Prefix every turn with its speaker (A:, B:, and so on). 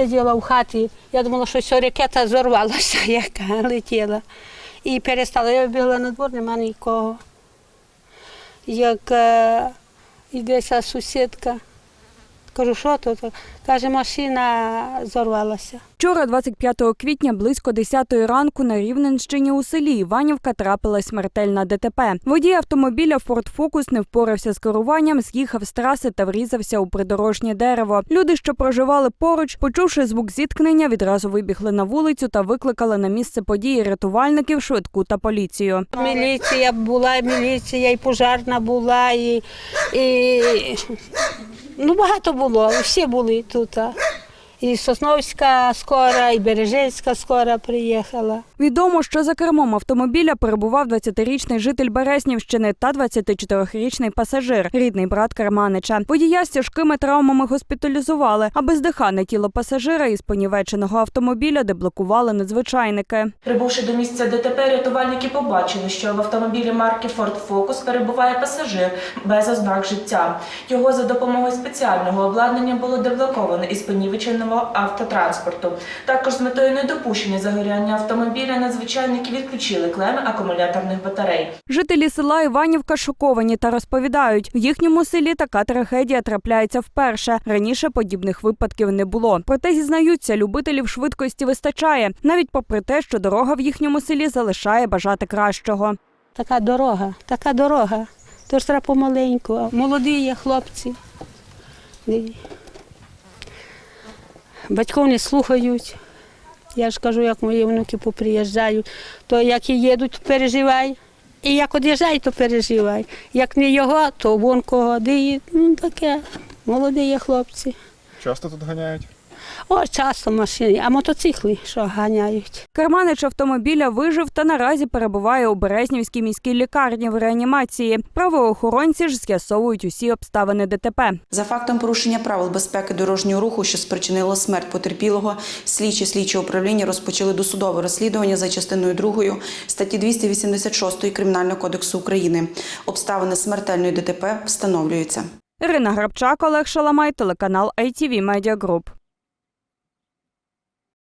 A: сиділа в хаті. Я думала, що все, ракета зорвалася, яка летіла. І перестала. Я бігла на двор, нема нікого. Як е, йдеться сусідка, кажу, що тут? Каже, машина зорвалася.
B: Вчора, 25 квітня, близько 10 ранку на Рівненщині у селі Іванівка трапилась смертельна ДТП. Водій автомобіля Ford Focus не впорався з керуванням, з'їхав з траси та врізався у придорожнє дерево. Люди, що проживали поруч, почувши звук зіткнення, відразу вибігли на вулицю та викликали на місце події рятувальників, швидку та поліцію.
A: Міліція була, міліція, і пожарна була, і, і ну, багато було, всі були тут. а. І Сосновська скора, і Бережецька скора приїхала.
B: Відомо, що за кермом автомобіля перебував 20-річний житель Березнівщини та 24-річний пасажир, рідний брат Керманича. Водія з тяжкими травмами госпіталізували, а бездихане тіло пасажира із понівеченого автомобіля деблокували надзвичайники.
C: Прибувши до місця ДТП, рятувальники побачили, що в автомобілі марки Ford Focus перебуває пасажир без ознак життя. Його за допомогою спеціального обладнання було деблоковано із понівеченого автотранспорту. Також з метою недопущення загоряння автомобіля надзвичайники відключили клеми акумуляторних батарей.
B: Жителі села Іванівка шоковані та розповідають, в їхньому селі така трагедія трапляється вперше. Раніше подібних випадків не було. Проте зізнаються, любителів швидкості вистачає, навіть попри те, що дорога в їхньому селі залишає бажати кращого.
A: Така дорога, така дорога. Тож треба помаленьку. Молоді є хлопці. Батьків не слухають. Я ж кажу, як мої внуки поприїжджають, то як і їдуть, переживай. І як од'їжджай, то переживай. Як не його, то вон кого. Де ну таке. Молоді є хлопці.
D: Часто тут ганяють?
A: О, часто машини, а мотоцикли, що ганяють.
B: Керманич автомобіля вижив та наразі перебуває у Березнівській міській лікарні в реанімації. Правоохоронці ж з'ясовують усі обставини ДТП.
E: За фактом порушення правил безпеки дорожнього руху, що спричинило смерть потерпілого, слідчі слідчого управління розпочали досудове розслідування за частиною 2 статті 286 Кримінального кодексу України. Обставини смертельної ДТП встановлюються.
B: Ірина Грабчак, Олег Шаламай, телеканал ITV Media Group.